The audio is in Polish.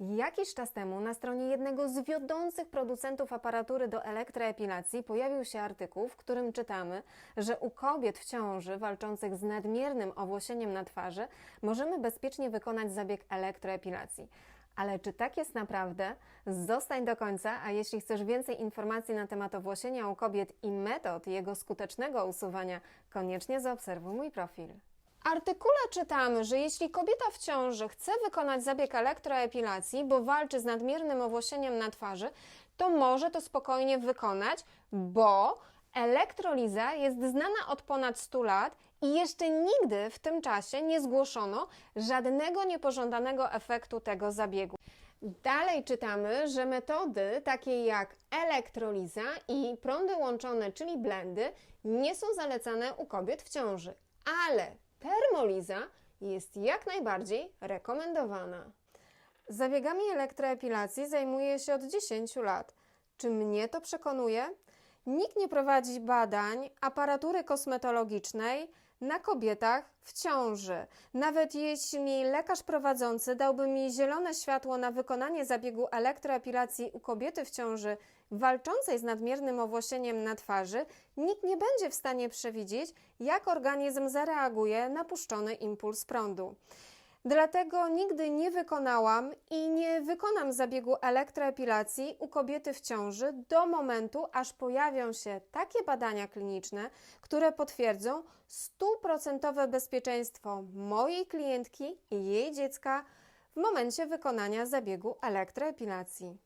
Jakiś czas temu na stronie jednego z wiodących producentów aparatury do elektroepilacji pojawił się artykuł, w którym czytamy, że u kobiet w ciąży walczących z nadmiernym owłosieniem na twarzy możemy bezpiecznie wykonać zabieg elektroepilacji. Ale czy tak jest naprawdę? Zostań do końca, a jeśli chcesz więcej informacji na temat owłosienia u kobiet i metod jego skutecznego usuwania, koniecznie zaobserwuj mój profil. Artykule czytamy, że jeśli kobieta w ciąży chce wykonać zabieg elektroepilacji, bo walczy z nadmiernym owłosieniem na twarzy, to może to spokojnie wykonać, bo elektroliza jest znana od ponad 100 lat i jeszcze nigdy w tym czasie nie zgłoszono żadnego niepożądanego efektu tego zabiegu. Dalej czytamy, że metody takie jak elektroliza i prądy łączone, czyli blendy, nie są zalecane u kobiet w ciąży, ale termoliza jest jak najbardziej rekomendowana. Zabiegami elektroepilacji zajmuję się od 10 lat. Czy mnie to przekonuje? Nikt nie prowadzi badań aparatury kosmetologicznej na kobietach w ciąży. Nawet jeśli lekarz prowadzący dałby mi zielone światło na wykonanie zabiegu elektroepilacji u kobiety w ciąży walczącej z nadmiernym owłosieniem na twarzy, nikt nie będzie w stanie przewidzieć, jak organizm zareaguje na puszczony impuls prądu. Dlatego nigdy nie wykonałam i nie wykonam zabiegu elektroepilacji u kobiety w ciąży do momentu, aż pojawią się takie badania kliniczne, które potwierdzą stuprocentowe bezpieczeństwo mojej klientki i jej dziecka w momencie wykonania zabiegu elektroepilacji.